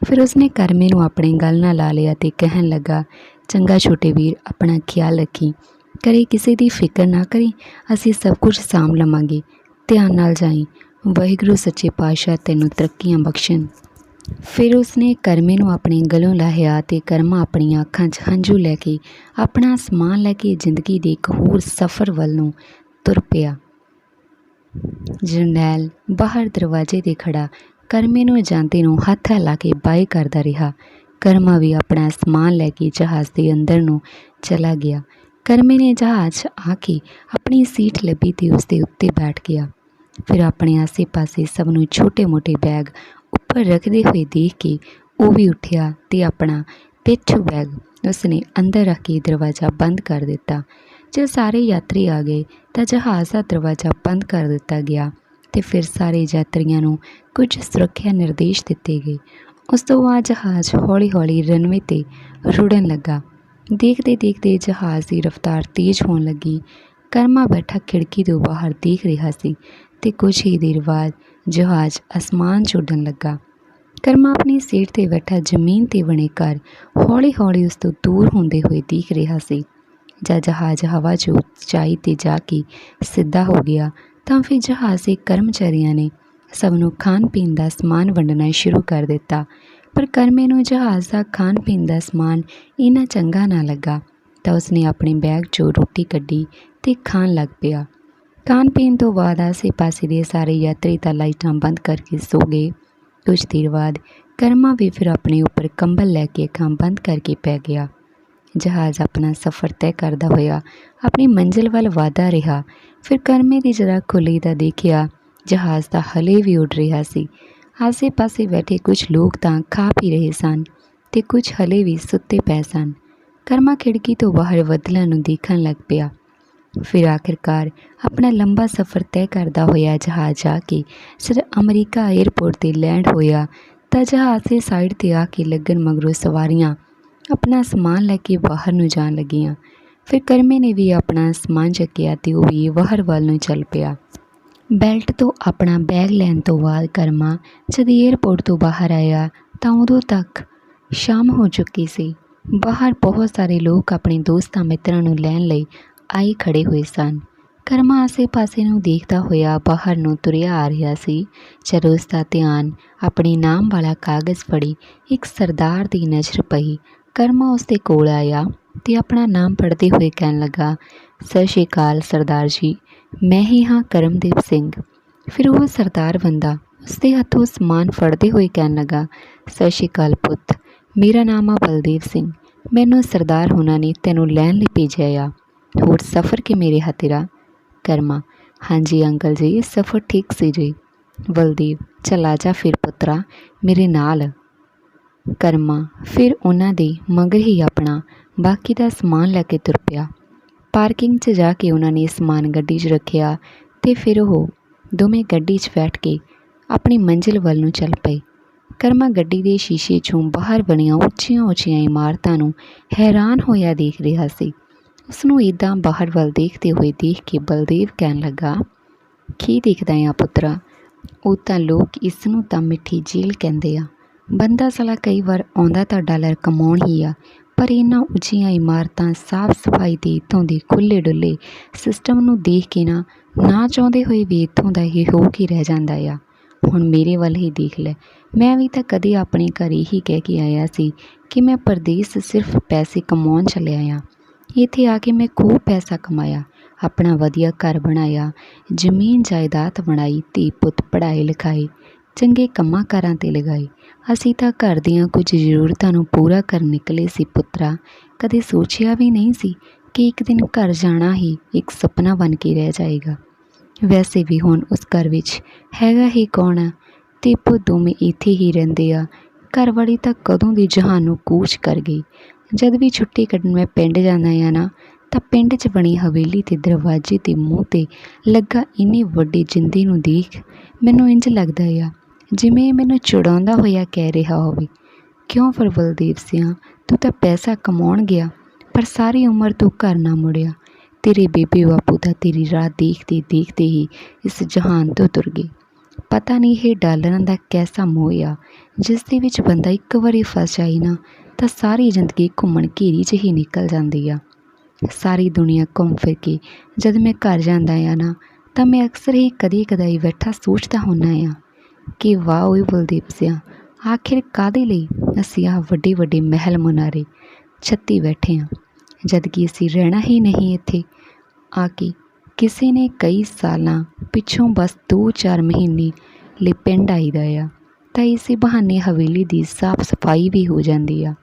ਫਿਰ ਉਸਨੇ ਕਰਮੇ ਨੂੰ ਆਪਣੀ ਗੱਲ ਨਾਲ ਲਾ ਲਿਆ ਤੇ ਕਹਿਣ ਲੱਗਾ ਚੰਗਾ ਛੋਟੇ ਵੀਰ ਆਪਣਾ ਖਿਆਲ ਰੱਖੀ, ਕਰੇ ਕਿਸੇ ਦੀ ਫਿਕਰ ਨਾ ਕਰੀ, ਅਸੀਂ ਸਭ ਕੁਝ ਸਾਂਭ ਲਵਾਂਗੇ, ਧਿਆਨ ਨਾਲ ਜਾਈ, ਵਾਹਿਗੁਰੂ ਸੱਚੇ ਪਾਤਸ਼ਾਹ ਤੈਨੂੰ ਤਰੱਕੀਆਂ ਬਖਸ਼ਣ। ਫਿਰ ਉਸਨੇ ਕਰਮੇ ਨੂੰ ਆਪਣੇ ਗਲੋਂ ਲਾਹਿਆ ਤੇ ਕਰਮਾ ਆਪਣੀਆਂ ਅੱਖਾਂ 'ਚ ਹੰਝੂ ਲੈ ਕੇ ਆਪਣਾ ਸਮਾਨ ਲੈ ਕੇ ਜ਼ਿੰਦਗੀ ਦੇ ਇੱਕ ਹੋਰ ਸਫ਼ਰ ਵੱਲ ਨੂੰ ਤੁਰ ਪਿਆ। ਜਰਨੈਲ ਬਾਹਰ ਦਰਵਾਜ਼ੇ ਤੇ ਖੜਾ ਕਰਮੇ ਨੂੰ ਜਾਂਦੇ ਨੂੰ ਹੱਥ ਹਿਲਾ ਕੇ ਬਾਏ ਕਰਦਾ ਰਿਹਾ। ਕਰਮਾ ਵੀ ਆਪਣਾ ਸਮਾਨ ਲੈ ਕੇ ਜਹਾਜ਼ ਦੇ ਅੰਦਰ ਨੂੰ ਚਲਾ ਗਿਆ। ਕਰਮੇ ਨੇ ਜਹਾਜ਼ 'ਚ ਆ ਕੇ ਆਪਣੀ ਸੀਟ ਲੱਭੀ ਤੇ ਉਸ ਦੇ ਉੱਤੇ ਬੈਠ ਗਿਆ। ਫਿਰ ਆਪਣੇ ਆਸੇ-ਪਾਸੇ ਸਭ ਨੂੰ ਛੋਟੇ-ਮੋਟੇ ਬੈਗ ਉੱਪਰ ਰੱਖਦੇ ਹੋਏ ਦੇਖ ਕੇ ਉਹ ਵੀ ਉੱਠਿਆ ਤੇ ਆਪਣਾ ਪਿੱਠੂ ਬੈਗ ਉਸਨੇ ਅੰਦਰ ਰੱਖ ਕੇ ਦਰਵਾਜ਼ਾ ਬੰਦ ਕਰ ਦਿੱਤਾ। ਜਦ ਸਾਰੇ ਯਾਤਰੀ ਆ ਗਏ ਤਾਂ ਜਹਾਜ਼ ਦਾ ਦਰਵਾਜ਼ਾ ਬੰਦ ਕਰ ਦਿੱਤਾ ਗਿਆ ਤੇ ਫਿਰ ਸਾਰੇ ਯਾਤਰੀਆਂ ਨੂੰ ਕੁਝ ਸੁਰੱਖਿਆ ਨਿਰਦੇਸ਼ ਦਿੱਤੇ ਗਏ। ਉਸ ਤੋਂ ਬਾਅਦ ਜਹਾਜ਼ ਹੌਲੀ-ਹੌਲੀ ਰਨਵੇ ਤੇ ਰੁੜਨ ਲੱਗਾ। ਦੇਖਦੇ ਦੇਖਦੇ ਜਹਾਜ਼ ਦੀ ਰਫ਼ਤਾਰ ਤੇਜ਼ ਹੋਣ ਲੱਗੀ। ਕਰਮਾ ਬੈਠਾ ਖਿੜਕੀ ਤੋਂ ਬਾਹਰ ਦੇਖ ਰਿਹਾ ਸੀ ਤੇ ਕੁਝ ਹੀ ਦੇਰ ਬਾਅਦ ਜਹਾਜ਼ ਅਸਮਾਨ 'ਚ ਉੱਡਣ ਲੱਗਾ। ਕਰਮਾ ਆਪਣੀ ਸੀਟ ਤੇ ਬੈਠਾ ਜ਼ਮੀਨ ਤੇ ਬਣੇ ਘਰ ਹੌਲੀ-ਹੌਲੀ ਉਸ ਤੋਂ ਦੂਰ ਹੁੰਦੇ ਹੋਏ ਦੇਖ ਰਿਹਾ ਸੀ। ਜਦ ਜਹਾਜ਼ ਹਵਾ 'ਚ ਉਚਾਈ ਤੇ ਜਾ ਕੇ ਸਿੱਧਾ ਹੋ ਗਿਆ ਤਾਂ ਫਿਰ ਜਹਾਜ਼ ਦੇ ਕਰਮਚਾਰੀਆਂ ਨੇ ਸਭ ਨੂੰ ਖਾਣ ਪੀਣ ਦਾ ਸਮਾਨ ਵੰਡਣਾ ਸ਼ੁਰੂ ਕਰ ਦਿੱਤਾ। ਪਰ ਕਰਮੇ ਨੂੰ ਜਹਾਜ਼ ਦਾ ਖਾਣ ਪੀਣ ਦਾ ਸਮਾਨ ਇੰਨਾ ਚੰਗਾ ਨਾ ਲੱਗਾ ਤਾਂ ਉਸਨੇ ਆਪਣੇ ਬੈਗ 'ਚੋਂ ਰੋਟੀ ਕੱਢੀ ਤੇ ਖਾਣ ਲੱਗ ਪਿਆ। ਖਾਣ ਪੀਣ ਤੋਂ ਬਾਅਦ ਆਸੇ-ਪਾਸੇ ਦੇ ਸਾਰੇ ਯਾਤਰੀ ਤਾਂ ਲਾਈਟਾਂ ਬੰਦ ਕਰਕੇ ਸੋ ਗਏ। ਕੁਝ ਦੇਰ ਬਾਅਦ ਕਰਮਾ ਵੀ ਫਿਰ ਆਪਣੇ ਉੱਪਰ ਕੰਬਲ ਲੈ ਕੇ ਅੱਖਾਂ ਬੰਦ ਕਰਕੇ ਪੈ ਗਿਆ। ਜਹਾਜ਼ ਆਪਣਾ ਸਫ਼ਰ ਤੈਅ ਕਰਦਾ ਹੋਇਆ ਆਪਣੀ ਮੰਜ਼ਿਲ ਵੱਲ ਵਧਦਾ ਰਿਹਾ। ਫਿਰ ਕਰਮੇ ਦੀ ਜਰਾ ਖੁੱਲੀ ਤਾਂ ਦੇਖਿਆ ਜਹਾਜ਼ ਤਾਂ ਹਲੇ ਵੀ ਉੱਡ ਰਿਹਾ ਸੀ। ਆਸੇ-ਪਾਸੇ ਬੈਠੇ ਕੁਝ ਲੋਕ ਤਾਂ ਖਾ ਪੀ ਰਹੇ ਸਨ ਤੇ ਕੁਝ ਹਲੇ ਵੀ ਸੁੱਤੇ ਪਏ ਸਨ। ਕਰਮਾ ਖਿੜਕੀ ਤੋਂ ਬਾਹਰ ਬੱਦਲਾਂ ਨੂੰ ਦੇਖਣ ਲੱਗ ਪਿਆ। ਫਿਰ ਆਖਿਰਕਾਰ ਆਪਣਾ ਲੰਬਾ ਸਫ਼ਰ ਤੈਅ ਕਰਦਾ ਹੋਇਆ ਜਹਾਜ਼ ਆ ਕੇ ਸਿਰ ਅਮਰੀਕਾ 에ਅਰਪੋਰਟ ਤੇ ਲੈਂਡ ਹੋਇਆ ਤਾਂ ਜਹਾਜ਼ ਦੇ ਸਾਈਡ ਤੇ ਆ ਕੇ ਲੱਗਣ ਮਗਰੋਂ ਸਵਾਰੀਆਂ ਆਪਣਾ ਸਮਾਨ ਲੈ ਕੇ ਬਾਹਰ ਨੂੰ ਜਾਣ ਲੱਗੀਆਂ। ਫਿਰ ਕਰਮੇ ਨੇ ਵੀ ਆਪਣਾ ਸਮਾਨ ਚੱਕਿਆ ਤੇ ਉਹ ਵੀ ਬਾਹਰ ਵੱਲ ਨੂੰ ਚੱਲ ਪਿਆ। ਬੈਲਟ ਤੋਂ ਆਪਣਾ ਬੈਗ ਲੈਣ ਤੋਂ ਬਾਅਦ ਕਰਮਾ ਜਦ ਏਅਰਪੋਰਟ ਤੋਂ ਬਾਹਰ ਆਇਆ ਤਾਂ ਉਦੋਂ ਤੱਕ ਸ਼ਾਮ ਹੋ ਚੁੱਕੀ ਸੀ। ਬਾਹਰ ਬਹੁਤ ਸਾਰੇ ਲੋਕ ਆਪਣੇ ਦੋਸਤਾਂ ਮਿੱਤਰਾਂ ਨੂੰ ਲੈਣ ਲਈ ਆਏ ਖੜੇ ਹੋਏ ਸਨ। ਕਰਮਾ ਆਸੇ-ਪਾਸੇ ਨੂੰ ਦੇਖਦਾ ਹੋਇਆ ਬਾਹਰ ਨੂੰ ਤੁਰਿਆ ਆ ਰਿਹਾ ਸੀ। ਜਦੋਂ ਉਸ ਦਾ ਧਿਆਨ ਆਪਣੇ ਨਾਮ ਵਾਲਾ ਕਾਗਜ਼ ਫੜੀ ਇੱਕ ਸਰਦਾਰ ਦੀ ਨਜ਼ਰ ਪਈ, ਕਰਮਾ ਉਸ ਦੇ ਕੋਲ ਆਇਆ ਤੇ ਆਪਣਾ ਨਾਮ ਪੜ੍ਹਦੇ ਹੋਏ ਕਹਿਣ ਲੱਗਾ, ਸਤਿ ਸ਼੍ਰੀ ਅਕਾਲ ਸਰਦਾਰ ਜੀ। ਮੈਂ ਹੀ ਹਾਂ ਕਰਮਦੀਪ ਸਿੰਘ। ਫਿਰ ਉਹ ਸਰਦਾਰ ਬੰਦਾ, ਉਸਦੇ ਹੱਥੋਂ ਸਮਾਨ ਫੜਦੇ ਹੋਏ ਕਹਿਣ ਲੱਗਾ, ਸਤਿ ਸ਼੍ਰੀ ਅਕਾਲ ਪੁੱਤ, ਮੇਰਾ ਨਾਮ ਆ ਬਲਦੇਵ ਸਿੰਘ। ਮੈਨੂੰ ਸਰਦਾਰ ਹੋਣਾ ਨੇ ਤੈਨੂੰ ਲੈਣ ਲਈ ਭੇਜਿਆ ਆ। ਹੋਰ ਸਫ਼ਰ ਕਿ ਮੇਰੇ ਹੈ ਕਰਮਾ, ਹਾਂਜੀ ਅੰਕਲ ਜੀ ਸਫ਼ਰ ਠੀਕ ਸੀ ਜੀ। ਬਲਦੇਵ, ਚਲਾ ਜਾ ਫਿਰ ਪੁੱਤਰਾ, ਮੇਰੇ ਨਾਲ। ਕਰਮਾ, ਫਿਰ ਉਹਨਾਂ ਦੇ ਮਗਰ ਹੀ ਆਪਣਾ ਬਾਕੀ ਦਾ ਸਮਾਨ ਲੈ ਕੇ ਤੁਰ ਪਿਆ। ਪਾਰਕਿੰਗ 'ਚ ਜਾ ਕੇ ਉਹਨਾਂ ਨੇ ਸਮਾਨ ਗੱਡੀ 'ਚ ਰੱਖਿਆ ਤੇ ਫਿਰ ਉਹ ਦੋਵੇਂ ਗੱਡੀ 'ਚ ਬੈਠ ਕੇ ਆਪਣੀ ਮੰਜ਼ਿਲ ਵੱਲ ਨੂੰ ਚੱਲ ਪਏ। ਕਰਮਾ ਗੱਡੀ ਦੇ ਸ਼ੀਸ਼ੇ 'ਚੋਂ ਬਾਹਰ ਬਣੀਆਂ ਉੱਚੀਆਂ-ਉੱਚੀਆਂ ਇਮਾਰਤਾਂ ਨੂੰ ਹੈਰਾਨ ਹੋਇਆ ਦੇਖ ਰਿਹਾ ਸੀ। ਉਸ ਨੂੰ ਇਦਾਂ ਬਾਹਰ ਵੱਲ ਦੇਖਦੇ ਹੋਏ ਦੇਖ ਕੇ ਬਲਦੇਵ ਕਹਿਣ ਲੱਗਾ, ਕੀ ਦੇਖਦਾ ਆ ਪੁੱਤਰਾ? ਉਹ ਤਾਂ ਲੋਕ ਇਸ ਨੂੰ ਤਾਂ ਮਿੱਠੀ ਜੇਲ੍ਹ ਕਹਿੰਦੇ ਆ। ਬੰਦਾ ਸਲਾ ਕਈ ਵਾਰ ਆਉਂਦਾ ਤਾਂ ਡਾਲਰ ਕਮਾਉਣ ਹੀ ਆ ਪਰ ਇਹਨਾਂ ਉੱਚੀਆਂ ਇਮਾਰਤਾਂ ਸਾਫ਼ ਸਫ਼ਾਈ ਦੇ ਇੱਥੋਂ ਦੇ ਖੁੱਲੇ ਡੁੱਲੇ ਸਿਸਟਮ ਨੂੰ ਦੇਖ ਕੇ ਨਾ ਨਾ ਚਾਹੁੰਦੇ ਹੋਏ ਵੀ ਇੱਥੋਂ ਦਾ ਇਹ ਹੋ ਕੇ ਰਹਿ ਜਾਂਦਾ ਆ। ਹੁਣ ਮੇਰੇ ਵੱਲ ਹੀ ਦੇਖ ਲੈ। ਮੈਂ ਵੀ ਤਾਂ ਕਦੇ ਆਪਣੇ ਘਰ ਹੀ ਕਹਿ ਕੇ ਆਇਆ ਸੀ ਕਿ ਮੈਂ ਪਰਦੇਸ ਸਿਰਫ ਪੈਸੇ ਕਮਾਉਣ ਚੱਲਿਆ ਆ। ਇੱਥੇ ਆ ਕੇ ਮੈਂ ਖੂਬ ਪੈਸਾ ਕਮਾਇਆ, ਆਪਣਾ ਵਧੀਆ ਘਰ ਬਣਾਇਆ, ਜ਼ਮੀਨ ਜਾਇਦਾਦ ਬਣਾਈ ਧੀ ਪੁੱਤ ਪੜ੍ਹਾਈ ਲਿਖਾਈ ਚੰਗੇ ਕੰਮਾਂ ਕਾਰਾਂ ਤੇ ਲਗਾਏ ਅਸੀਂ ਤਾਂ ਘਰ ਦੀਆਂ ਕੁਝ ਜ਼ਰੂਰਤਾਂ ਨੂੰ ਪੂਰਾ ਕਰਨ ਨਿਕਲੇ ਸੀ ਪੁੱਤਰਾ। ਕਦੇ ਸੋਚਿਆ ਵੀ ਨਹੀਂ ਸੀ ਕਿ ਇੱਕ ਦਿਨ ਘਰ ਜਾਣਾ ਹੀ ਇੱਕ ਸੁਪਨਾ ਬਣ ਕੇ ਰਹਿ ਜਾਏਗਾ। ਵੈਸੇ ਵੀ ਹੁਣ ਉਸ ਘਰ ਵਿੱਚ ਹੈਗਾ ਹੀ ਕੌਣ ਆ? ਤੇ ਪੁੱਤ ਦੋਵੇਂ ਇੱਥੇ ਹੀ ਰਹਿੰਦੇ ਆ। ਘਰ ਵਾਲੀ ਤਾਂ ਕਦੋਂ ਦੀ ਜਹਾਨ ਨੂੰ ਕੂਚ ਕਰ ਗਈ। ਜਦ ਵੀ ਛੁੱਟੀ ਕੱਢਣ ਮੈਂ ਪਿੰਡ ਜਾਂਦਾ ਆ ਨਾ, ਤਾਂ ਪਿੰਡ 'ਚ ਬਣੀ ਹਵੇਲੀ ਤੇ ਦਰਵਾਜ਼ੇ ਤੇ ਮੂੰਹ ਤੇ ਲੱਗਾ ਇੰਨੀ ਵੱਡੀ ਜਿੰਦੀ ਨੂੰ ਦੇਖ। ਮੈਨੂੰ ਇੰਜ ਲੱਗਦਾ ਆ ਜਿਵੇਂ ਇਹ ਮੈਨੂੰ ਚੁੜਾਉਂਦਾ ਹੋਇਆ ਕਹਿ ਰਿਹਾ ਹੋਵੇ। ਕਿਉਂ ਫਿਰ ਬਲਦੇਵ ਸਿਆ, ਤੂੰ ਤਾਂ ਪੈਸਾ ਕਮਾਉਣ ਗਿਆ, ਪਰ ਸਾਰੀ ਉਮਰ ਤੂੰ ਘਰ ਨਾ ਮੁੜਿਆ। ਤੇਰੇ ਬੇਬੇ ਬਾਪੂ ਤਾਂ ਤੇਰੀ ਰਾਹ ਦੇਖਦੇ ਦੇਖਦੇ ਹੀ ਇਸ ਜਹਾਨ ਤੋਂ ਤੁਰ ਗਏ। ਪਤਾ ਨਹੀਂ ਇਹ ਡਾਲਰਾਂ ਦਾ ਕੈਸਾ ਮੋਹ ਆ, ਜਿਸ ਦੇ ਵਿੱਚ ਬੰਦਾ ਇੱਕ ਵਾਰੀ ਫਸ ਜਾਏ ਨਾ, ਤਾਂ ਸਾਰੀ ਜ਼ਿੰਦਗੀ ਘੁੰਮਣ ਘੇਰੀ 'ਚ ਹੀ ਨਿਕਲ ਜਾਂਦੀ ਆ। ਸਾਰੀ ਦੁਨੀਆ ਘੁੰਮ ਫਿਰ ਕੇ ਜਦ ਮੈਂ ਘਰ ਜਾਂਦਾ ਆ ਨਾ, ਤਾਂ ਮੈਂ ਅਕਸਰ ਹੀ ਕਦੇ ਕਦਾਈ ਬੈਠਾ ਸੋਚਦਾ ਹੁੰਦਾ ਆ। ਕਿ ਵਾਹ ਓਏ ਬਲਦੀਪ ਸਿਆ, ਆਖਿਰ ਕਾਦੇ ਲਈ ਅਸੀਂ ਆਹ ਵੱਡੇ ਵੱਡੇ ਮਹਿਲ ਮੁਨਾਰੇ ਛੱਤੀ ਬੈਠੇ ਹਾਂ ਜਦ ਕਿ ਅਸੀਂ ਰਹਿਣਾ ਹੀ ਨਹੀਂ ਇੱਥੇ। ਆ ਕੇ ਕਿਸੇ ਨੇ ਕਈ ਸਾਲਾਂ ਪਿੱਛੋਂ ਬਸ 2-4 ਮਹੀਨੇ ਲਈ ਪਿੰਡ ਆਈਦਾ ਆ, ਤਾਂ ਇਸੇ ਬਹਾਨੇ ਹਵੇਲੀ ਦੀ ਸਾਫ਼ ਸਫ਼ਾਈ ਵੀ ਹੋ ਜਾਂਦੀ ਆ।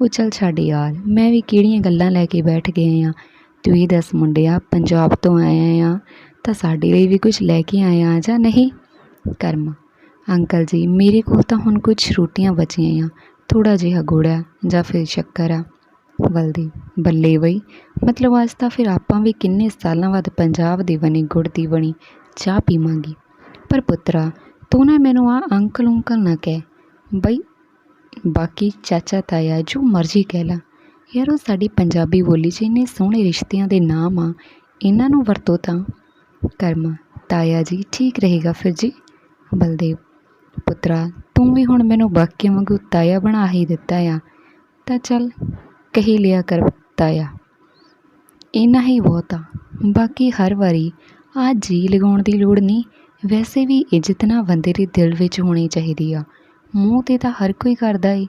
ਉਹ ਚੱਲ ਛੱਡ ਯਾਰ, ਮੈਂ ਵੀ ਕਿਹੜੀਆਂ ਗੱਲਾਂ ਲੈ ਕੇ ਬੈਠ ਗਏ ਆ? ਤੂੰ ਇਹ ਦੱਸ ਮੁੰਡਿਆ, ਪੰਜਾਬ ਤੋਂ ਆਇਆ ਆ ਤਾਂ ਸਾਡੇ ਲਈ ਵੀ ਕੁਝ ਲੈ ਕੇ ਆਇਆ ਜਾਂ ਨਹੀਂ? ਕਰਮ ਅੰਕਲ ਜੀ, ਮੇਰੇ ਕੋਲ ਤਾਂ ਹੁਣ ਕੁਝ ਰੋਟੀਆਂ ਬਚੀਆਂ ਆ। ਥੋੜਾ ਜਿਹਾ ਗੁੜ ਆ ਜਾਂ ਫਿਰ ਸ਼ੱਕਰ ਆ। ਬਲਦੀ, ਬੱਲੇ ਬਈ। ਮਤਲਬ ਅੱਜ ਤਾਂ ਫਿਰ ਆਪਾਂ ਵੀ ਕਿੰਨੇ ਸਾਲਾਂ ਬਾਅਦ ਪੰਜਾਬ ਦੀ ਬਣੀ ਗੁੜ ਦੀ ਬਣੀ ਚਾਹ ਪੀਵਾਂਗੇ। ਪਰ ਪੁੱਤਰਾ, ਤੂੰ ਨਾ ਮੈਨੂੰ ਆ ਅੰਕਲ ਉਂਕਲ ਨਾ ਕਹਿ। ਬਈ, ਬਾਕੀ ਚਾਚਾ ਤਾਇਆ ਜੋ ਮਰਜ਼ੀ ਕਹਿ ਲਾ। ਯਾਰ ਉਹ ਸਾਡੀ ਪੰਜਾਬੀ ਬੋਲੀ 'ਚ ਇੰਨੇ ਸੋਹਣੇ ਰਿਸ਼ਤਿਆਂ ਦੇ ਨਾਮ ਆ। ਇਹਨਾਂ ਨੂੰ ਵਰਤੋ ਤਾਂ। ਕਰਮ, ਤਾਇਆ ਜੀ, ਠੀਕ ਰਹੇਗਾ ਫਿਰ ਜੀ? ਬਲਦੇਵ ਪੁੱਤਰਾ, ਤੂੰ ਵੀ ਹੁਣ ਮੈਨੂੰ ਬਾਕੀਆਂ ਵਾਂਗੂ ਤਾਇਆ ਬਣਾ ਹੀ ਦਿੱਤਾ ਆ। ਤਾਂ ਚੱਲ, ਕਹੀ ਲਿਆ ਕਰ ਤਾਇਆ। ਇੰਨਾ ਹੀ ਬਹੁਤ ਆ। ਬਾਕੀ ਹਰ ਵਾਰੀ ਆ ਜੀ ਲਗਾਉਣ ਦੀ ਲੋੜ ਨਹੀਂ। ਵੈਸੇ ਵੀ ਇੱਜ਼ਤ ਨਾ ਬੰਦੇ ਦੇ ਦਿਲ ਵਿੱਚ ਹੋਣੀ ਚਾਹੀਦੀ ਆ। ਮੂੰਹ ਤੇ ਤਾਂ ਹਰ ਕੋਈ ਕਰਦਾ ਏ।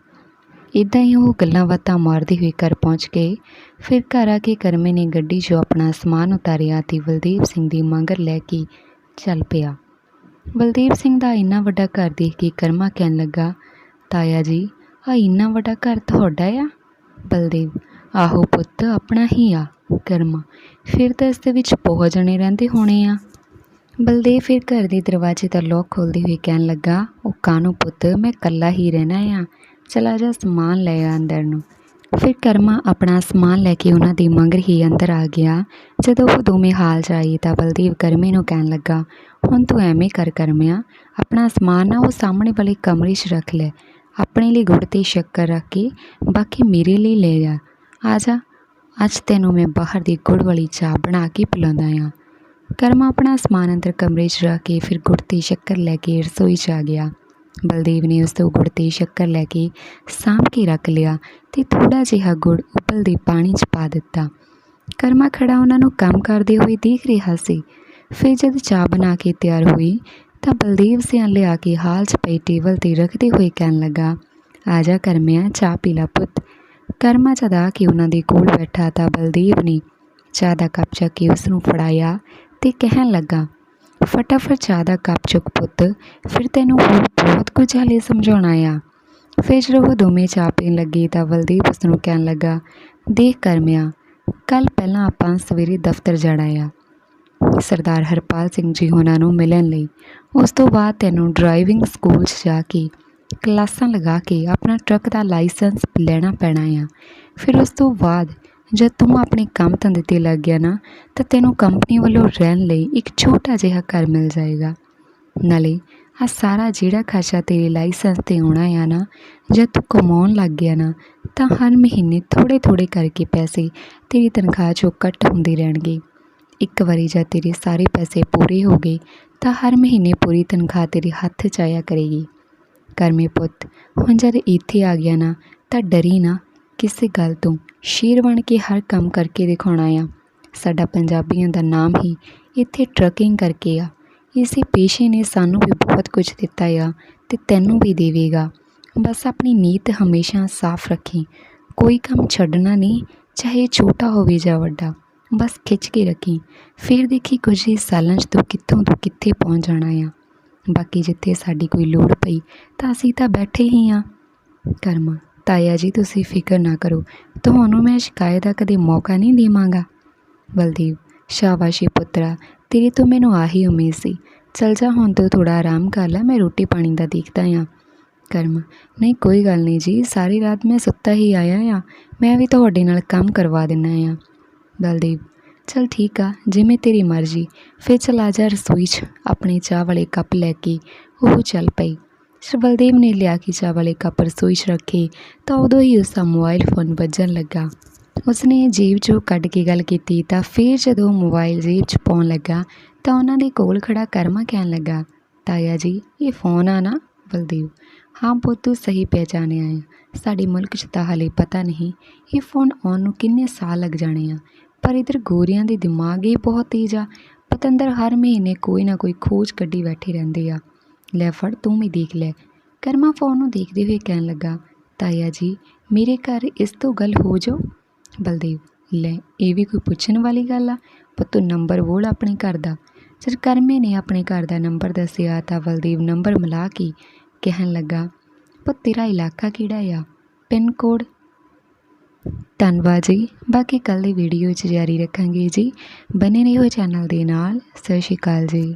ਇਦਾਂ ਹੀ ਉਹ ਗੱਲਾਂ ਬਾਤਾਂ ਮਾਰਦੇ ਹੋਏ ਘਰ ਪਹੁੰਚ ਗਏ। ਫਿਰ ਘਰ ਆ ਕੇ ਕਰਮੇ ਨੇ ਗੱਡੀ 'ਚੋਂ ਆਪਣਾ ਸਮਾਨ ਉਤਾਰਿਆ ਤੇ ਬਲਦੇਵ ਸਿੰਘ ਦੀ ਮੰਗਰ ਲੈ ਕੇ ਚੱਲ ਪਿਆ। ਬਲਦੇਵ ਸਿੰਘ ਦਾ ਇੰਨਾ ਵੱਡਾ ਘਰ ਦੇਖ ਕੇ ਕਰਮਾ ਕਹਿਣ ਲੱਗਾ, ਤਾਇਆ ਜੀ ਆ ਇੰਨਾ ਵੱਡਾ ਘਰ ਤੁਹਾਡਾ ਆ? ਬਲਦੇਵ, ਆਹੋ ਪੁੱਤ ਆਪਣਾ ਹੀ ਆ, ਕਰਮਾ। ਫਿਰ ਤਾਂ ਇਸ ਦੇ ਵਿੱਚ ਬਹੁਤ ਜਣੇ ਰਹਿੰਦੇ ਹੋਣੇ ਆ। ਬਲਦੇਵ ਫਿਰ ਘਰ ਦੇ ਦਰਵਾਜ਼ੇ ਦਾ ਲੋਕ ਖੋਲ੍ਹਦੇ ਹੋਏ ਕਹਿਣ ਲੱਗਾ, ਉਹ ਕਾਨੂੰ ਪੁੱਤ, ਮੈਂ ਇਕੱਲਾ ਹੀ ਰਹਿਣਾ ਆ। ਚਲਾ ਜਾ ਸਮਾਨ ਲੈ ਆ ਅੰਦਰ ਨੂੰ ਫਿਰ ਕਰਮਾ ਆਪਣਾ ਸਮਾਨ ਲੈ ਕੇ ਉਹਨਾਂ ਦੀ ਮੰਗਰ ਹੀ ਅੰਦਰ ਆ ਗਿਆ। ਜਦੋਂ ਉਹ ਦੋਵੇਂ ਹਾਲ 'ਚ ਆਈ ਤਾਂ ਬਲਦੇਵ ਕਰਮੇ ਨੂੰ ਕਹਿਣ ਲੱਗਾ, ਹੁਣ ਤੂੰ ਐਵੇਂ ਕਰ ਕਰਮਿਆ, ਆਪਣਾ ਸਮਾਨ ਨਾ ਉਹ ਸਾਹਮਣੇ ਵਾਲੇ ਕਮਰੇ 'ਚ ਰੱਖ ਲੈ। ਆਪਣੇ ਲਈ ਗੁੜ ਤੇ ਸ਼ੱਕਰ ਰੱਖ ਕੇ ਬਾਕੀ ਮੇਰੇ ਲਈ ਲੈ ਜਾ ਆ ਜਾ, ਅੱਜ ਤੈਨੂੰ ਮੈਂ ਬਾਹਰ ਦੀ ਗੁੜ ਵਾਲੀ ਚਾਹ ਬਣਾ ਕੇ ਪਿਲਾਉਂਦਾ ਆ ਕਰਮਾ ਆਪਣਾ ਸਮਾਨ ਅੰਦਰ ਕਮਰੇ 'ਚ ਰੱਖ ਕੇ ਫਿਰ ਗੁੜ ਤੇ ਸ਼ੱਕਰ ਲੈ ਕੇ ਰਸੋਈ 'ਚ ਆ ਗਿਆ। ਬਲਦੇਵ ਨੇ ਉਸ ਤੋਂ ਗੁੜ ਤੇ ਸ਼ੱਕਰ ਲੈ ਕੇ ਸਾਂਭ ਕੇ ਰੱਖ ਲਿਆ ਤੇ ਥੋੜਾ ਜਿਹਾ ਗੁੜ ਉਬਲਦੇ ਪਾਣੀ 'ਚ ਪਾ ਦਿੱਤਾ। ਕਰਮਾ ਖੜਾ ਉਹਨਾਂ ਨੂੰ ਕੰਮ ਕਰਦੇ ਹੋਏ ਦੇਖ ਰਿਹਾ ਸੀ। ਫਿਰ ਜਦ ਚਾਹ ਬਣਾ ਕੇ ਤਿਆਰ ਹੋਈ, ਤਾਂ ਬਲਦੇਵ ਸਿਆਂ ਲਿਆ ਕੇ ਹਾਲ 'ਚ ਪਈ ਟੇਬਲ ਤੇ ਰੱਖਦੇ ਹੋਏ ਕਹਿਣ ਲੱਗਾ, ਆ ਜਾ ਕਰਮਿਆ, ਚਾਹ ਪੀ ਲਾ ਪੁੱਤ। ਕਰਮਾ ਜਦ ਆ ਕੇ ਉਹਨਾਂ ਦੇ ਕੋਲ ਬੈਠਾ ਤਾਂ ਬਲਦੇਵ ਨੇ ਚਾਹ ਦਾ ਕੱਪ ਚੱਕ ਕੇ ਉਸ ਨੂੰ ਫੜਾਇਆ ਤੇ ਕਹਿਣ ਲੱਗਾ ਫਟਾਫਟ ਚਾਹ ਦਾ ਕੱਪ ਚੁੱਕ ਪੁੱਤ ਫਿਰ ਤੈਨੂੰ ਹੋਰ ਬਹੁਤ ਕੁਝ ਹਾਲੇ ਸਮਝਾਉਣਾ ਆ ਫਿਰ ਜਦੋਂ ਉਹ ਦੋਵੇਂ ਚਾਹ ਪੀਣ ਲੱਗੇ ਤਾਂ ਬਲਦੇਵ ਉਸ ਨੂੰ ਕਹਿਣ ਲੱਗਾ ਦੇਖ ਕਰਮਿਆ ਕੱਲ ਪਹਿਲਾਂ ਆਪਾਂ ਸਵੇਰੇ ਦਫ਼ਤਰ ਜਾਣਾ ਆ ਸਰਦਾਰ ਹਰਪਾਲ ਸਿੰਘ ਜੀ ਉਹਨਾਂ ਨੂੰ ਮਿਲਣ ਲਈ ਉਸ ਤੋਂ ਬਾਅਦ ਤੈਨੂੰ ਡਰਾਈਵਿੰਗ ਸਕੂਲ 'ਚ ਜਾ ਕੇ ਕਲਾਸਾਂ ਲਗਾ ਕੇ ਆਪਣਾ ਟਰੱਕ ਦਾ ਲਾਇਸੈਂਸ ਲੈਣਾ ਪੈਣਾ ਆ ਫਿਰ ਉਸ ਤੋਂ ਬਾਅਦ ਜਦ ਤੂੰ ਆਪਣੇ ਕੰਮ ਧੰਦੇ ਤੇ ਲੱਗ ਗਿਆ ਨਾ, ਤਾਂ ਤੈਨੂੰ ਕੰਪਨੀ ਵੱਲੋਂ ਰਹਿਣ ਲਈ ਇੱਕ ਛੋਟਾ ਜਿਹਾ ਘਰ ਮਿਲ ਜਾਏਗਾ। ਨਾਲੇ ਆ ਸਾਰਾ ਜਿਹੜਾ ਖਰਚਾ ਤੇਰੇ ਲਾਇਸੈਂਸ ਤੇ ਆਉਣਾ ਆ ਨਾ, ਜਦ ਤੂੰ ਕਮਾਉਣ ਲੱਗ ਗਿਆ ਨਾ, ਤਾਂ ਹਰ ਮਹੀਨੇ ਥੋੜੇ ਥੋੜੇ ਕਰਕੇ ਪੈਸੇ ਤੇਰੀ ਤਨਖਾਹ 'ਚੋਂ ਕੱਟ ਹੁੰਦੇ ਰਹਿਣਗੇ। ਇੱਕ ਵਾਰੀ ਜਦ ਤੇਰੇ ਸਾਰੇ ਪੈਸੇ ਪੂਰੇ ਹੋ ਗਏ, ਤਾਂ ਹਰ ਮਹੀਨੇ ਪੂਰੀ ਤਨਖਾਹ ਤੇਰੇ ਹੱਥ 'ਚ ਆਇਆ ਕਰੇਗੀ। ਕਰਮੇ ਪੁੱਤ, ਹੁਣ ਜਦ ਇੱਥੇ ਆ ਗਿਆ ਨਾ, ਤਾਂ ਡਰੀ ਨਾ। ਕਿਸੇ ਗੱਲ ਤੋਂ ਸ਼ੇਰ ਬਣ ਕੇ ਹਰ ਕੰਮ ਕਰਕੇ ਦਿਖਾਉਣਾ ਆ ਸਾਡਾ ਪੰਜਾਬੀਆਂ ਦਾ ਨਾਮ ਹੀ ਇੱਥੇ ਟਰੱਕਿੰਗ ਕਰਕੇ ਆ। ਇਸੇ ਪੇਸ਼ੇ ਨੇ ਸਾਨੂੰ ਵੀ ਬਹੁਤ ਕੁਝ ਦਿੱਤਾ ਆ ਤੇ ਤੈਨੂੰ ਵੀ ਦੇਵੇਗਾ। ਬਸ ਆਪਣੀ ਨੀਤ ਹਮੇਸ਼ਾ ਸਾਫ਼ ਰੱਖੀ। ਕੋਈ ਕੰਮ ਛੱਡਣਾ ਨਹੀਂ, ਚਾਹੇ ਛੋਟਾ ਹੋਵੇ ਜਾਂ ਵੱਡਾ। ਬਸ ਖਿੱਚ ਕੇ ਰੱਖੀ। ਫਿਰ ਦੇਖੀ ਕੁਝ ਹੀ ਸਾਲਾਂ 'ਚ ਤੂੰ ਕਿੱਥੋਂ ਤੋਂ ਕਿੱਥੇ ਪਹੁੰਚ ਜਾਣਾ ਆ। ਬਾਕੀ ਜਿੱਥੇ ਸਾਡੀ ਕੋਈ ਲੋੜ ਪਈ ਤਾਂ ਅਸੀਂ ਤਾਂ ਬੈਠੇ ਹੀ ਆ। ਕਰਮਾ। ਤਾਇਆ ਜੀ, ਤੁਸੀਂ ਫਿਕਰ ਨਾ ਕਰੋ। ਤੁਹਾਨੂੰ ਮੈਂ ਸ਼ਿਕਾਇਤ ਦਾ ਕਦੇ ਮੌਕਾ ਨਹੀਂ ਦੇਵਾਂਗਾ। ਬਲਦੇਵ, ਸ਼ਾਬਾਸ਼ੀ ਪੁੱਤਰਾ, ਤੇਰੀ ਤੋਂ ਮੈਨੂੰ ਆਹੀ ਉਮੀਦ ਸੀ। ਚਲ ਜਾ ਹੁਣ ਤੂੰ ਥੋੜਾ ਆਰਾਮ ਕਰ ਲੈ, ਮੈਂ ਰੋਟੀ ਪਾਣੀ ਦਾ ਦੇਖਦਾ ਆ ਕਰਮ, ਨਹੀਂ, ਕੋਈ ਗੱਲ ਨਹੀਂ ਜੀ, ਸਾਰੀ ਰਾਤ ਮੈਂ ਸੁੱਤਾ ਹੀ ਆਇਆ ਆ ਮੈਂ ਵੀ ਤੁਹਾਡੇ ਨਾਲ ਕੰਮ ਕਰਵਾ ਦਿੰਨਾ ਆ ਬਲਦੇਵ, ਚਲ ਠੀਕ ਆ, ਜਿਵੇਂ ਤੇਰੀ ਮਰਜ਼ੀ। ਫਿਰ ਚਲ ਆ ਜਾ ਰਸੋਈ 'ਚ, ਆਪਣੇ ਚਾਹ ਵਾਲੇ ਕੱਪ ਲੈ ਕੇ, ਉਹ ਚੱਲ ਪਈ। ਸਰ ਬਲਦੇਵ ਨੇ ਲਿਆ ਕੇ ਚਾਹ ਵਾਲੇ ਕੱਪ ਰਸੋਈ 'ਚ ਰੱਖੇ, ਤਾਂ ਉਦੋਂ ਹੀ ਉਸ ਦਾ ਮੋਬਾਈਲ ਫੋਨ ਵੱਜਣ ਲੱਗਾ। ਉਸਨੇ ਜੇਬ 'ਚੋਂ ਕੱਢ ਕੇ ਗੱਲ ਕੀਤੀ, ਤਾਂ ਫਿਰ ਜਦੋਂ ਮੋਬਾਈਲ ਜੇਬ 'ਚ ਪਾਉਣ ਲੱਗਾ, ਤਾਂ ਉਹਨਾਂ ਦੇ ਕੋਲ ਖੜਾ ਕਰਮਾ ਕਹਿਣ ਲੱਗਾ, ਤਾਇਆ ਜੀ, ਇਹ ਫੋਨ ਆ ਨਾ, ਬਲਦੇਵ? ਹਾਂ ਪੁੱਤ, ਤੂੰ ਸਹੀ ਪਹਿਚਾਨਿਆ ਹੈ ਸਾਡੇ ਮੁਲਕ 'ਚ ਤਾਂ ਹਾਲੇ ਪਤਾ ਨਹੀਂ, ਇਹ ਫੋਨ ਆਉਣ ਨੂੰ ਕਿੰਨੇ ਸਾਲ ਲੱਗ ਜਾਣੇ ਆ। ਪਰ ਇਧਰ ਗੋਰਿਆਂ ਦੇ ਦਿਮਾਗ ਹੀ ਬਹੁਤ ਤੇਜ਼ ਆ। ਪਤੰਦਰ ਹਰ ਮਹੀਨੇ ਕੋਈ ਨਾ ਕੋਈ ਖੋਜ ਕੱਢੀ ਬੈਠੇ ਰਹਿੰਦੇ ਆ। ਲੈ ਫੜ, ਤੂੰ ਵੀ ਦੇਖ ਲੈ। ਕਰਮਾ ਫੋਨ ਨੂੰ ਦੇਖਦੇ ਹੋਏ ਕਹਿਣ ਲੱਗਾ, ਤਾਇਆ ਜੀ, ਮੇਰੇ ਘਰ ਇਸ ਤੋਂ ਗੱਲ ਹੋ ਜਾਓ। ਬਲਦੇਵ, ਲੈ, ਇਹ ਵੀ ਕੋਈ ਪੁੱਛਣ ਵਾਲੀ ਗੱਲ ਆ? ਪੁੱਤ, ਨੰਬਰ ਬੋਲ ਆਪਣੇ ਘਰ ਦਾ। ਜਦ ਕਰਮੇ ਨੇ ਆਪਣੇ ਘਰ ਦਾ ਨੰਬਰ ਦੱਸਿਆ ਤਾਂ ਬਲਦੇਵ ਨੰਬਰ ਮਿਲਾ ਕੇ ਕਹਿਣ ਲੱਗਾ, ਪੁੱਤ, ਤੇਰਾ ਇਲਾਕਾ ਕਿਹੜਾ ਆ? Pin code? ਧੰਨਵਾਦ ਜੀ। ਬਾਕੀ ਕੱਲ੍ਹ ਦੀ ਵੀਡੀਓ 'ਚ ਜਾਰੀ ਰੱਖਾਂਗੇ ਜੀ। ਬਨੇ ਰਹੋ ਚੈਨਲ ਦੇ ਨਾਲ। ਸਤਿ ਸ਼੍ਰੀ ਅਕਾਲ ਜੀ।